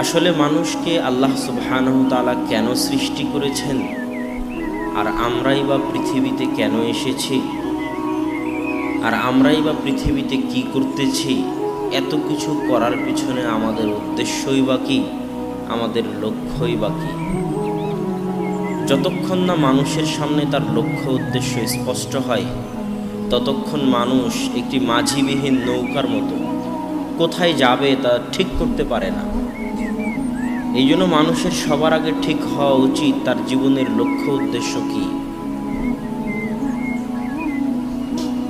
আসলে মানুষকে আল্লাহ তাআলা কেন সৃষ্টি করেছেন? আর আমরাই বা পৃথিবীতে কেন এসেছি? আর আমরাই বা পৃথিবীতে কি করতেছি? এত কিছু করার পিছনে আমাদের উদ্দেশ্যই বা কি? আমাদের লক্ষ্যই বা কি? যতক্ষণ না মানুষের সামনে তার লক্ষ্য উদ্দেশ্য স্পষ্ট হয়, ততক্ষণ মানুষ একটি মাঝিবিহীন নৌকার মতো কোথায় যাবে তা ঠিক করতে পারে না। এই জন্য মানুষের সবার আগে ঠিক হওয়া উচিত তার জীবনের লক্ষ্য উদ্দেশ্য কি।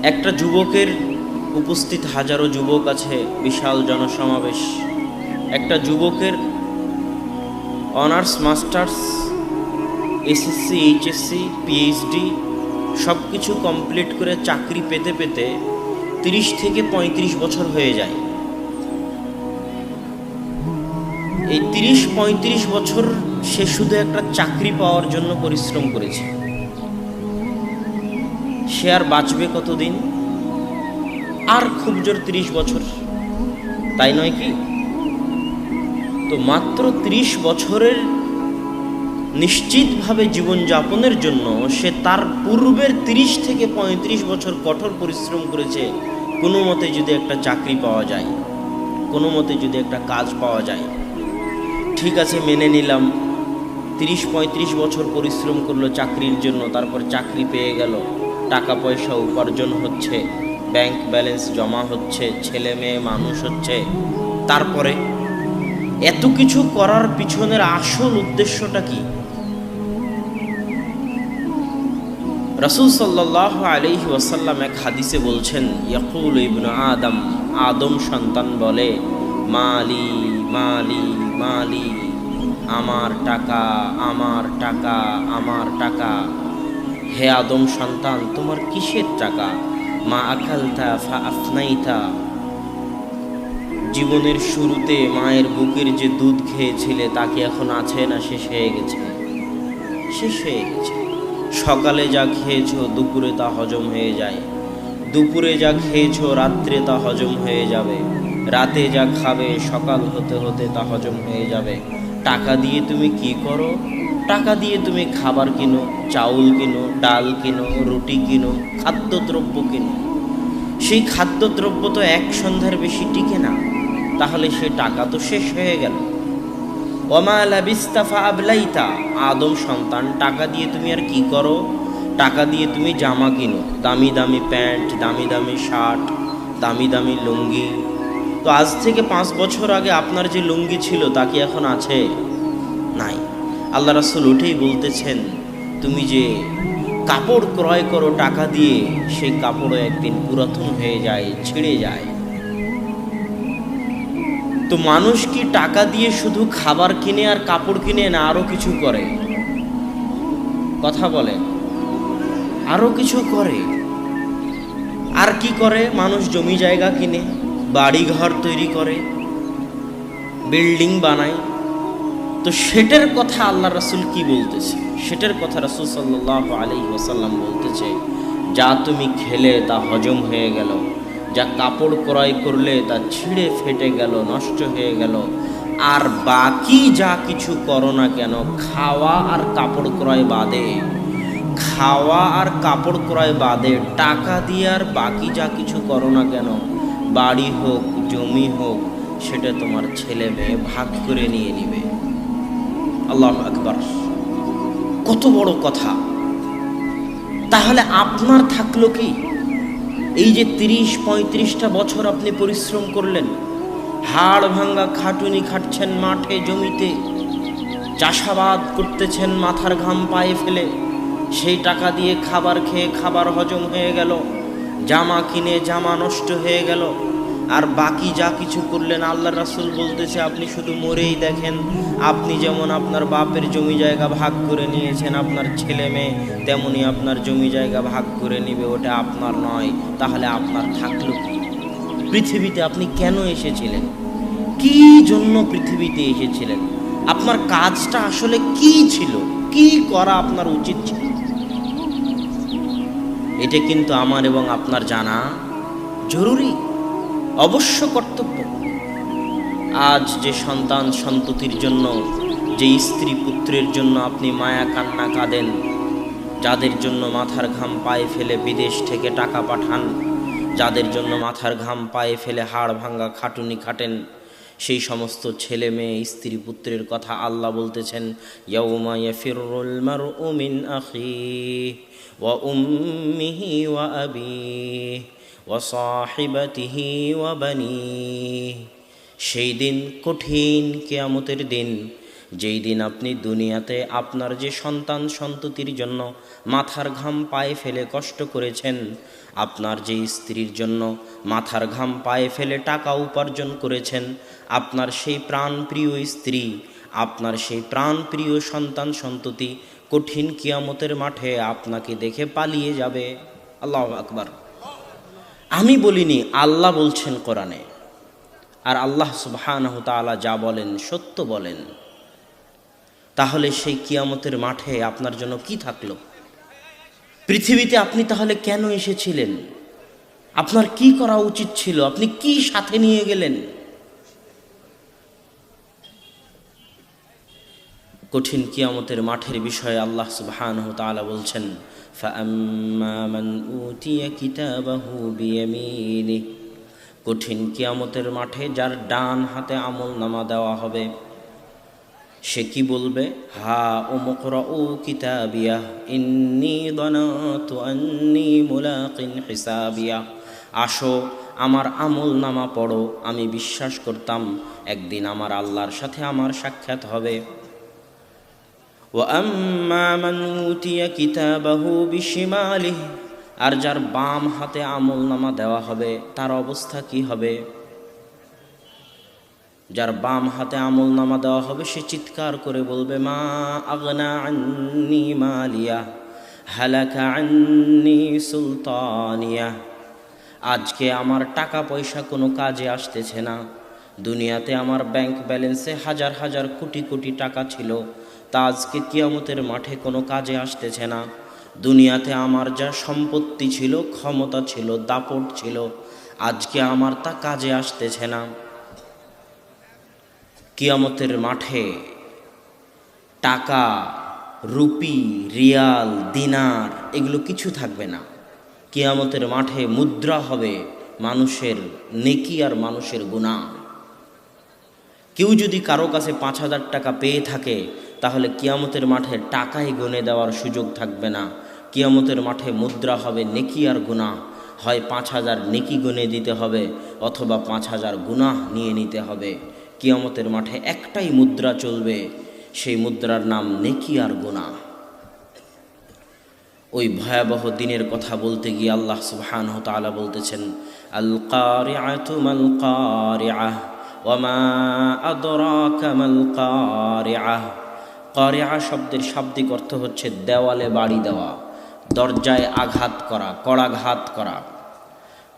একটা যুবকের উপস্থিত হাজারো যুবক আছে, বিশাল জনসমাবেশ। একটা যুবকের honours, masters, SSC, HSC, PhD সব কিছু কমপ্লিট করে চাকরি পেতে পেতে তিরিশ থেকে পঁয়ত্রিশ বছর হয়ে যায়। এই তিরিশ পঁয়ত্রিশ বছর সে শুধু একটা চাকরি পাওয়ার জন্য পরিশ্রম করেছে। সে আর বাঁচবে কতদিন? আর খুব জোর তিরিশ বছর। তাই নয় কি? তো মাত্র ত্রিশ বছরের নিশ্চিতভাবে জীবনযাপনের জন্য সে তার পূর্বের তিরিশ থেকে পঁয়ত্রিশ বছর কঠোর পরিশ্রম করেছে, কোনো মতে যদি একটা চাকরি পাওয়া যায়, কোনো মতে যদি একটা কাজ পাওয়া যায়। ঠিক আছে, মেনে নিলাম। তিরিশ, পঁয়ত্রিশ বছর পরিশ্রম করল চাকরির জন্য, তারপর চাকরি পেয়ে গেল। টাকা পয়সা উপার্জন হচ্ছে, ব্যাংক ব্যালেন্স জমা হচ্ছে, ছেলে মেয়ে মানুষ হচ্ছে। তারপরে এত কিছু করার পিছনের আসল উদ্দেশ্যটা কি? রসুল সাল্লাহ আলহি ওয়াসাল্লাম এক হাদিসে বলছেন, ইয়াকুল ইবন আদম আদম সন্তান বলে মালি মালি মালি। আমার টাকা আমার টাকা আমার টাকা। হে আদম সন্তান, তোমার কিসের টাকা? মা আখালতা ফা আফনাইতা। জীবনের শুরুতে মায়ের বুকের যে দুধ খেয়েছিলে, তাকে এখন আছে না? শেষ হয়ে গেছে। শেষ হয়ে গেছে। সকালে যা খেয়েছো, দুপুরে তা হজম হয়ে যায়। দুপুরে যা খেয়েছো, রাত্রে তা হজম হয়ে যাবে। রাতে যা খাবে সকাল হতে হতে তা হজম হয়ে যাবে। টাকা দিয়ে তুমি কি করো? টাকা দিয়ে তুমি খাবার কিনো, চাউল কিনো, ডাল কিনো, রুটি কিনো, খাদ্যদ্রব্য কিনো। সেই খাদ্যদ্রব্য তো এক সন্ধ্যার বেশি টিকে না। তাহলে সে টাকা তো শেষ হয়ে গেল। ওমালা বিস্তাফা আবলাইতা। আদম সন্তান, টাকা দিয়ে তুমি আর কি করো? টাকা দিয়ে তুমি জামা কিনো। দামি দামি প্যান্ট, দামি দামি শার্ট, দামি দামি লুঙ্গি তো আজ থেকে পাঁচ বছর আগে আপনার যে লুঙ্গি ছিল, তা কি এখন আছে? নাই। আল্লাহ রাসুল উঠেই বলতেছেন, তুমি যে কাপড় ক্রয় করো টাকা দিয়ে সেই কাপড়ও একদিন পুরাতন হয়ে যায়, ছিঁড়ে যায়। তো মানুষ কি টাকা দিয়ে শুধু খাবার কিনে আর কাপড় কিনে না আরও কিছু করে? কথা বলে। আরও কিছু করে। আর কি করে? মানুষ জমি জায়গা কিনে। বাড়ি ঘর তৈরি করে, বিল্ডিং বানায়। তো সেটার কথা আল্লাহ রাসুল কি বলতেছে? সেটার কথা রাসুল সাল্লাহ আলী ওসাল্লাম বলতেছে, যা তুমি খেলে তা হজম হয়ে গেল, যা কাপড় ক্রয় করলে তা ছিঁড়ে ফেটে গেল, নষ্ট হয়ে গেল। আর বাকি যা কিছু করো না কেন, খাওয়া আর কাপড় ক্রয় বাদে। খাওয়া আর কাপড় ক্রয় বাদে, টাকা দিয়ে আর বাকি যা কিছু করো না কেন বাড়ি হোক, জমি হোক, সেটা তোমার ছেলে মেয়ে ভাগ করে নিয়ে নিবে। আল্লাহ আকবর। কত বড় কথা। তাহলে আপনার থাকল কি? এই যে তিরিশ, পঁয়ত্রিশটা বছর আপনি পরিশ্রম করলেন, হাড় ভাঙ্গা খাটুনি খাটছেন মাঠে, জমিতে, চাষাবাদ করতেছেন মাথার ঘাম পায়ে ফেলে, সেই টাকা দিয়ে খাবার খেয়ে খাবার হজম হয়ে গেল জামা কিনে জামা নষ্ট হয়ে গেল। আর বাকি যা কিছু করলেন আল্লাহ রাসুল বলতেছে, আপনি শুধু মরেই দেখেন, আপনি যেমন আপনার বাপের জমি জায়গা ভাগ করে নিয়েছেন, আপনার ছেলে মেয়ে তেমনি আপনার জমি জায়গা ভাগ করে নিবে, ওটা আপনার নয়, তাহলে আপনার থাকল কি? পৃথিবীতে আপনি কেন এসেছিলেন? কি জন্য পৃথিবীতে এসেছিলেন? আপনার কাজটা আসলে কি ছিল? কি করা আপনার উচিত ছিল? এটা কিন্তু আমার এবং আপনার জানা জরুরি, অবশ্য কর্তব্য। আজ যে সন্তান সন্ততির জন্য, যে স্ত্রী পুত্রের জন্য আপনি মায়া কান্না কাঁদেন, যাদের জন্য মাথার ঘাম পায়ে ফেলে বিদেশ থেকে টাকা পাঠান, যাদের জন্য মাথার ঘাম পায়ে ফেলে হাড় ভাঙ্গা খাটুনি খাটেন সেই সমস্ত ছেলে মেয়ে, স্ত্রী পুত্রের কথা আল্লাহ বলতেছেন ওয়া সেই দিন কঠিন কেয়ামতের দিন, যেই দিন আপনি দুনিয়াতে আপনার যে সন্তান সন্ততির জন্য মাথার ঘাম পায়ে ফেলে কষ্ট করেছেন, আপনার যে স্ত্রীর জন্য মাথার ঘাম পায়ে ফেলে টাকা উপার্জন করেছেন আপনার সেই প্রাণপ্রিয় স্ত্রী, আপনার সেই প্রাণপ্রিয় সন্তান সন্ততি কঠিন কিয়ামতের মাঠে আপনাকে দেখে পালিয়ে যাবে। আল্লাহ আকবার। আমি বলিনি, আল্লাহ বলছেন কোরআনে। আর আল্লাহ সুবহানাহু যা বলেন, সত্য বলেন। তাহলে সেই কিয়ামতের মাঠে আপনার জন্য কি থাকল? পৃথিবীতে আপনি তাহলে কেন এসেছিলেন? আপনার কি করা উচিত ছিল? আপনি কি সাথে নিয়ে গেলেন? কঠিন কিয়ামতের মাঠের বিষয়ে আল্লাহ সুবহানহ তালা বলছেন কঠিন কিয়ামতের মাঠে যার ডান হাতে আমল নামা দেওয়া হবে, সে কি বলবে? হা ও মকর ও কিতাবিয়া আসো, আমার আমল নামা পড়ো, আমি বিশ্বাস করতাম একদিন আমার আল্লাহর সাথে আমার সাক্ষাৎ হবে। وأما من أوتي كتابه بشماله আর যার বাম হাতে আমল নামা দেওয়া হবে তার অবস্থা কি হবে যার বাম হাতে আমল নামা দেওয়া হবে সে চিৎকার করে বলবে মা আগনা আন্নি মালিয়া হালাকা আন্নি সুলতানিয়া আজকে আমার টাকা পয়সা কোনো কাজে আসতেছে না দুনিয়াতে আমার ব্যাংক ব্যালেন্সে হাজার হাজার কোটি কোটি টাকা ছিল তা আজকে কিয়ামতের মাঠে কোনো কাজে আসতেছে না। দুনিয়াতে আমার যা সম্পত্তি ছিল, ক্ষমতা ছিল, দাপট ছিল, আজকে আমার তা কাজে আসতেছে না। কিয়ামতের মাঠে টাকা, রুপি, রিয়াল, দিনার, এগুলো কিছু থাকবে না। কিয়ামতের মাঠে মুদ্রা হবে মানুষের নেকি আর মানুষের গুণা কেউ যদি কারও কাছে পাঁচ হাজার টাকা পেয়ে থাকে তাহলে কিয়ামতের মাঠে টাকাই গুনে দেওয়ার সুযোগ থাকবে না। কিয়ামতের মাঠে মুদ্রা হবে নেকি আর গুনাহ। হয় পাঁচ হাজার নেকি গুনে দিতে হবে, অথবা পাঁচ হাজার গুনাহ নিয়ে নিতে হবে। কিয়ামতের মাঠে একটাই মুদ্রা চলবে, সেই মুদ্রার নাম নেকি আর গুনাহ। ওই ভয়াবহ দিনের কথা বলতে গিয়ে আল্লাহ সুবহানাহু তাআলা বলতেছেন আল কারিআতু মাল কারিআহ ওয়ামা আদরাকা মাল কারিআহ কারিআ শব্দের শাব্দিক অর্থ হচ্ছে দেওয়ালে বাড়ি দেওয়া, দরজায় আঘাত করা, কড়াঘাত করা।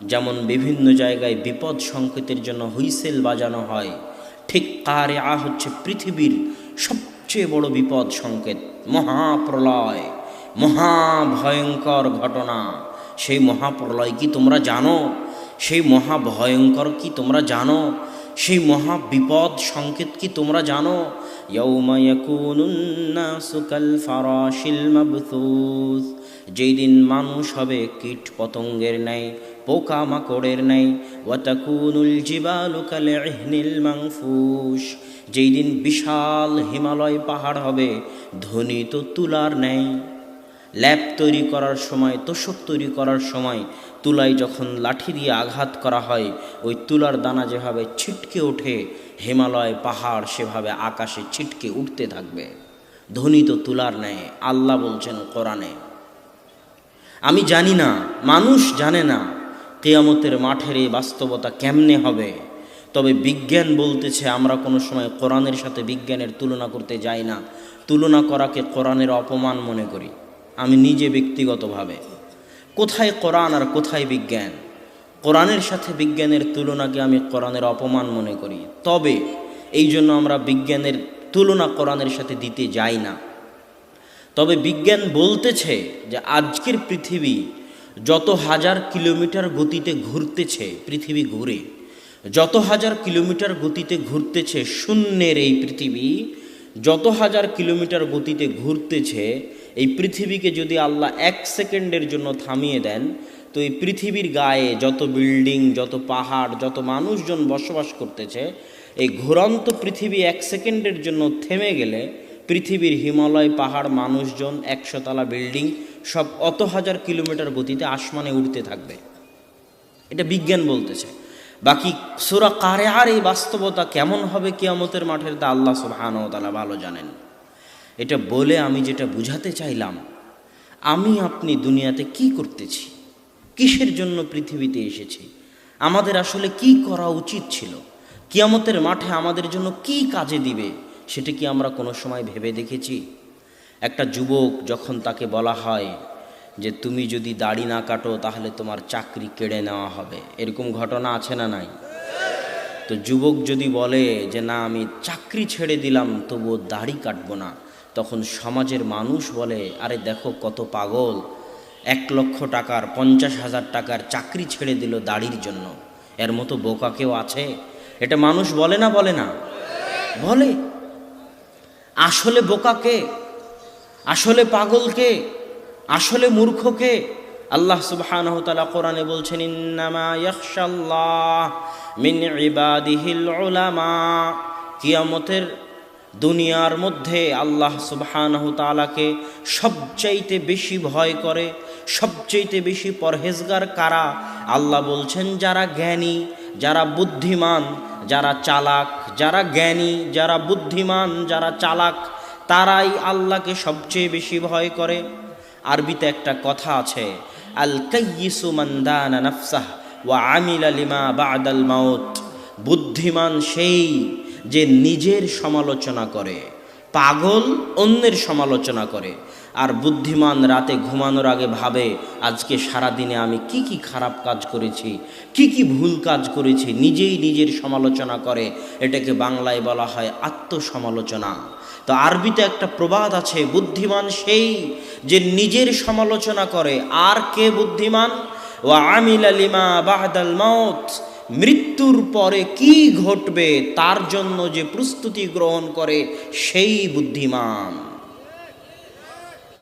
যেমন বিভিন্ন জায়গায় বিপদ সংকেতের জন্য হুইসেল বাজানো হয়, ঠিক কারিআ হচ্ছে পৃথিবীর সবচেয়ে বড় বিপদ সংকেত, মহাপ্রলয়, মহাভয়ঙ্কর ঘটনা। সেই মহাপ্রলয় কি তোমরা জানো? সেই মহাভয়ঙ্কর কি তোমরা জানো? সেই মহা বিপদ সংকেত কি তোমরা জানো? যেই দিন মানুষ হবে কীট পতঙ্গের ন্যায়, পোকা মাকড়ের ন্যায়, ওয়াতাকুনুল জিবালু কাল ইহনিল মাংফুস। যেই দিন বিশাল হিমালয় পাহাড় হবে ধ্বনিত তুলার ন্যায়। ল্যাব তৈরি করার সময়, তোষক তৈরি করার সময় তুলায় যখন লাঠি দিয়ে আঘাত করা হয়, ওই তুলার দানা যেভাবে ছিটকে ওঠে, হিমালয় পাহাড় সেভাবে আকাশে ছিটকে উঠতে থাকবে। ধ্বনিত তুলার ন্যায়, আল্লাহ বলছেন কোরআনে। আমি জানি না, মানুষ জানে না, কেয়ামতের মাঠের এই বাস্তবতা কেমনে হবে। তবে বিজ্ঞান বলতেছে, আমরা কোনো সময় কোরআনের সাথে বিজ্ঞানের তুলনা করতে যাই না। তুলনা করাকে কোরআনের অপমান মনে করি। আমি নিজে ব্যক্তিগতভাবে। কোথায় কোরআন আর কোথায় বিজ্ঞান? কোরআনের সাথে বিজ্ঞানের তুলনাকে আমি কোরআনের অপমান মনে করি। তবে এই জন্য আমরা বিজ্ঞানের তুলনা কোরআনের সাথে দিতে যাই না। তবে বিজ্ঞান বলতেছে যে আজকের পৃথিবী যত হাজার কিলোমিটার গতিতে ঘুরতেছে, পৃথিবী ঘুরে, যত হাজার কিলোমিটার গতিতে ঘুরতেছে শূন্যের এই পৃথিবী, যত হাজার কিলোমিটার গতিতে ঘুরতেছে এই পৃথিবীকে যদি আল্লাহ এক সেকেন্ডের জন্য থামিয়ে দেন, তো এই পৃথিবীর গায়ে যত বিল্ডিং, যত পাহাড়, যত মানুষজন বসবাস করতেছে, এই ঘুরন্ত পৃথিবী এক সেকেন্ডের জন্য থেমে গেলে পৃথিবীর হিমালয়, পাহাড়, মানুষজন একশোতলা বিল্ডিং সব অত হাজার কিলোমিটার গতিতে আসমানে উঠতে থাকবে। এটা বিজ্ঞান বলতেছে। বাকি সুরা কারে আর এই বাস্তবতা কেমন হবে কিয়ামতের মাঠের তা আল্লাহ সুবহান ও তালা ভালো জানেন। এটা বলে আমি যেটা বুঝাতে চাইলাম, আমি আপনি দুনিয়াতে কি করতেছি? কিসের জন্য পৃথিবীতে এসেছি? আমাদের আসলে কি করা উচিত ছিল? কিয়ামতের মাঠে আমাদের জন্য কি কাজে দিবে, সেটা কি আমরা কোনো সময় ভেবে দেখেছি? একটা যুবক যখন তাকে বলা হয় যে, তুমি যদি দাড়ি না কাটো, তাহলে তোমার চাকরি কেড়ে নেওয়া হবে। এরকম ঘটনা আছে না নাই? তো যুবক যদি বলে যে, না, আমি চাকরি ছেড়ে দিলাম, তবুও দাড়ি কাটবো না। তখন সমাজের মানুষ বলে, আরে দেখো কত পাগল। এক লক্ষ টাকার, পঞ্চাশ হাজার টাকার চাকরি ছেড়ে দিল দাড়ির জন্য। এর মতো বোকা কেউ আছে? এটা মানুষ বলে না বলে না? বলে। আসলে বোকাকে আসলে পাগলকে আসলে মূর্খকে আল্লাহ সুবহানাহু তাআলা কোরআনে বলছেন, ইন্নামা মিন ইবাদিহিল উলামা। কিয়ামতের দুনিয়ার মধ্যে আল্লাহ সুবহানাহু তাআলাকে সবচাইতে বেশি ভয় করে, সবচাইতে বেশি পরহেজগার কারা? আল্লাহ বলছেন, যারা জ্ঞানী, যারা বুদ্ধিমান, যারা চালাক, যারা জ্ঞানী, যারা বুদ্ধিমান, যারা চালাক, তারাই আল্লাহকে সবচেয়ে বেশি ভয় করে। আরবিতে একটা কথা আছে আল কাইয়িসু মান্দানা নাফসাহ ওয়া আমিলা লিমা বাদাল মাউত। বুদ্ধিমান সেই যে নিজের সমালোচনা করে, পাগল অন্যের সমালোচনা করে। আর বুদ্ধিমান রাতে ঘুমানোর আগে ভাবে, আজকে সারা দিনে আমি কি কি খারাপ কাজ করেছি, কি কি ভুল কাজ করেছি, নিজেই নিজের সমালোচনা করে। এটাকে বাংলায় বলা হয় আত্মসমালোচনা। তো আরবিতে একটা প্রবাদ আছে, বুদ্ধিমান সেই যে নিজের সমালোচনা করে। আর কে বুদ্ধিমান? ও আমিল আলিমা বাহাদাল মাউত। মৃত্যুর পরে কি ঘটবে তার জন্য যে প্রস্তুতি গ্রহণ করে সেই বুদ্ধিমান।